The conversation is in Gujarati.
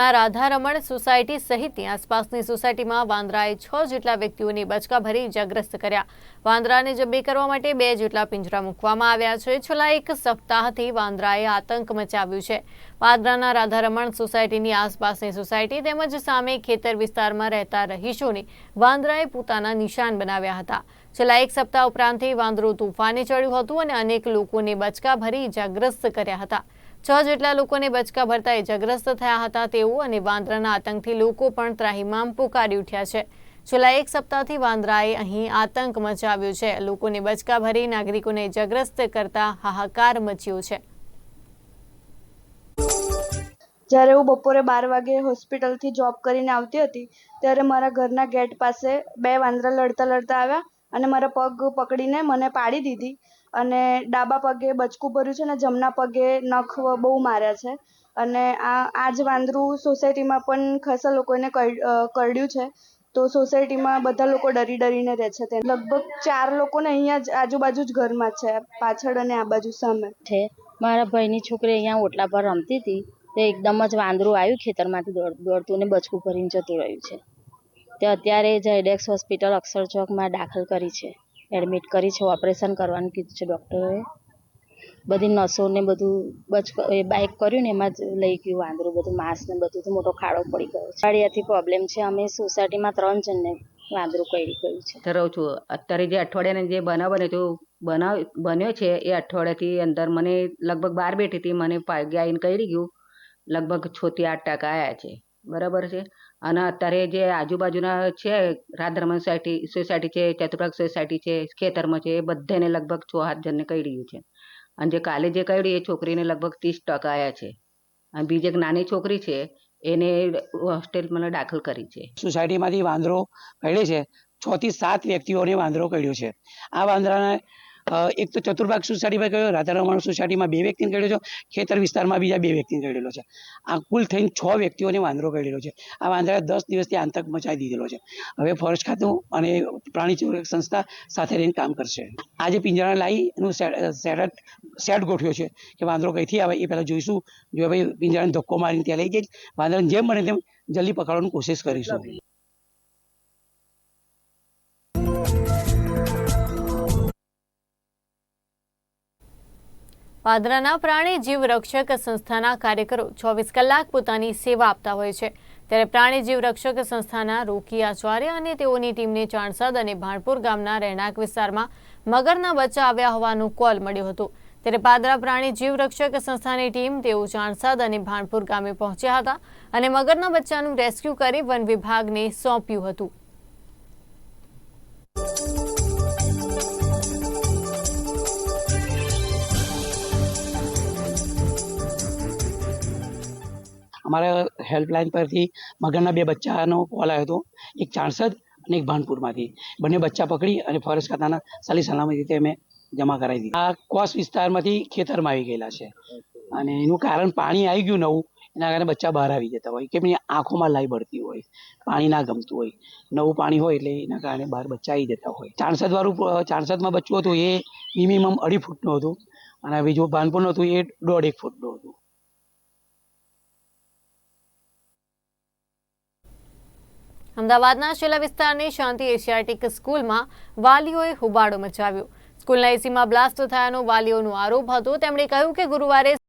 રાધારમણ સોસાયટી સહિતની આસપાસની સોસાયટીમાં વાંદરાએ છ જેટલા વ્યક્તિઓને બચકા ભરી ઇજાગ્રસ્ત કર્યા. વાંદરાને જબ્બે કરવા માટે બે જેટલા પિંજરા મૂકવામાં આવ્યા છે. છેલ્લા એક સપ્તાહથી વાંદરાએ આતંક મચાવ્યું છે. વાંદરાના રાધારમણ સોસાયટીની આસપાસની સોસાયટી તેમજ સામે ખેતર વિસ્તારમાં રહેતા રહીશોને વાંદરાએ પોતાના નિશાન બનાવ્યા હતા. છેલ્લા એક સપ્તાહ ઉપરાંતથી વાંદરો તોફાને ચડ્યું હતું અને અનેક લોકોને બચકા ભરી ઇજાગ્રસ્ત કર્યા હતા. છ જેટલા લોકોને બચકા ભરતા ઇજાગ્રસ્ત થયા હતા તેવું અને વાંદરાના આતંકથી લોકો પણ ત્રાહિમામ પુકારી ઉઠ્યા છે. છેલ્લા એક સપ્તાહથી વાંદરાએ અહીં આતંક મચાવ્યો છે. લોકોને બચકા ભરી નાગરિકોને ઇજાગ્રસ્ત કરતા હાહાકાર મચ્યો છે. જ્યારે હું બપોરે બાર વાગે હોસ્પિટલથી જોબ કરીને આવતી હતી, ત્યારે મારા ઘરના ગેટ પાસે બે વાંદરા લડતા લડતા આવ્યા અને મારા પગ પકડીને મને પાડી દીધી. અને ડાબા પગે બચકું ભર્યું છે અને જમણા પગે નખ બહુ માર્યા છે. અને આ આ જ વાંદરું સોસાયટીમાં પણ ખાસા લોકોને કરડ- કરડ્યું છે. તો સોસાયટીમાં બધા લોકો ડરી ડરીને રહે છે. તે લગભગ ચાર લોકોને અહીંયા જ આજુબાજુ જ ઘરમાં છે. પાછળ અને આ બાજુ સામે. છે. મારા ભાઈની છોકરી અહીંયા ઓટલા પર રમતી હતી. તો એકદમ જ વાંદરું આવ્યું, ખેતરમાંથી દોડ, દોડતું ને બચકું ભરીને જતું રહ્યું છે. તે અત્યારે ઝાયડેક્સ હોસ્પિટલ અક્ષરચોકમાં દાખલ કરી છે. એડમિટ કરી છે, ઓપરેશન કરવાનું કીધું છે ડૉક્ટરોએ. બધી નસોને બધું બચક એ બાઇક કર્યું ને એમાં જ લઈ ગયું, વાંદરું બધું, માંસ ને બધું મોટો ખાડો પડી ગયો છે. અઠવાડિયાથી પ્રોબ્લેમ છે, અમે સોસાયટીમાં ત્રણ જણને વાંદરું કરી ગયું છે. તો છું, અત્યારે જે અઠવાડિયાને જે બનાવ બન્યો તો બનાવ બન્યો છે, એ અઠવાડિયાથી અંદર મને લગભગ બાર બેઠી હતી, મને પાગ્યા આવીને કરી ગયું, લગભગ છોથી આઠ ટકા આવ્યા છે. બરાબર છે? અને અત્યારે જે આજુબાજુના છે રાધરમન સોસાયટી સોસાયટી છે ચતુર્ભાગ સોસાયટી છે, ખેતરમાં છે, એ બધાને લગભગ છ સાત જણને કરી રહ્યું છે. અને જે કાલે જે કર્યું એ છોકરીને લગભગ ત્રીસ ટકા આવ્યા છે. અને બીજી એક નાની છોકરી છે, એને હોસ્ટેલમાં દાખલ કરી છે. સોસાયટીમાંથી વાંદરો કરડે છે. છ થી સાત વ્યક્તિઓને વાંદરો કરડ્યો છે. આ વાંદરાને એક તો ચતુર્ભાગ સોસાયટીમાં કર્યો રાધારમણ સુસાડીમાં બે વ્યક્તિને કરડ્યો છે, ખેતર વિસ્તારમાં બીજા બે વ્યક્તિને કરડેલો છે. આ કુલ થઈને છ વ્યક્તિઓને વાંદરો કરડેલો છે. આ વાંદરાએ દસ દિવસથી આતંક મચાવી દીધેલો છે. હવે ફોરેસ્ટ ખાતું અને પ્રાણી સંસ્થા સાથે રહીને કામ કરશે. આજે પિંજરા લાવી એનું સેટ સેટ ગોઠવ્યો છે કે વાંદરો કઈથી આવે એ પહેલાં જોઈશું. જો ભાઈ પિંજરાને ધક્કો મારીને ત્યાં લઈ જઈ વાંદરાને જેમ બને તેમ જલ્દી પકડવાની કોશિશ કરીશું. પાદરાના પ્રાણી જીવ રક્ષક સંસ્થાના કાર્યકરો ચોવીસ કલાક પોતાની સેવા આપતા હોય છે. ત્યારે પ્રાણી જીવ રક્ષક સંસ્થાના રોકી આચાર્ય અને તેઓની ટીમને ચાણસદ અને ભાણપુર ગામના રહેણાંક વિસ્તારમાં મગરના બચ્ચા આવ્યા હોવાનું કોલ મળ્યો હતો. ત્યારે પાદરા પ્રાણી જીવ રક્ષક સંસ્થાની ટીમ તેઓ ચાણસદ અને ભાણપુર ગામે પહોંચ્યા હતા અને મગરના બચ્ચાનું રેસ્ક્યુ કરી વન વિભાગને સોંપ્યું હતું. અમારા હેલ્પલાઇન પરથી મગરના બે બચ્ચાનો કોલ આવ્યો હતો. એક ચાણસદ અને એક ભાનપુરમાંથી. બંને બચ્ચા પકડી અને ફોરેસ્ટ ખાતાના સાલી સલામતી રીતે અમે જમા કરાવી દીધી. આ કોસ વિસ્તારમાંથી ખેતરમાં આવી ગયેલા છે. અને એનું કારણ પાણી આવી ગયું નવું, એના કારણે બચ્ચા બહાર આવી જતા હોય. કેમ એની આંખોમાં લાઈ બળતી હોય, પાણી ના ગમતું હોય. નવું પાણી હોય એટલે એના કારણે બહાર બચ્ચા આવી જતા હોય. ચાણસદ વાળું ચાણસદમાં બચ્ચું હતું એ મિનિમમ અઢી ફૂટનું હતું. અને બીજું ભાનપુરનું હતું એ દોઢ એક ફૂટનું હતું. અમદાવાદના છેલ્લા વિસ્તારની શાંતિ એશિયાટિક સ્કૂલમાં વાલીઓએ હુબાડો મચાવ્યો. સ્કૂલના એસીમાં બ્લાસ્ટ થયાનો વાલીઓનો આરોપ હતો. તેમણે કહ્યું કે ગુરુવારે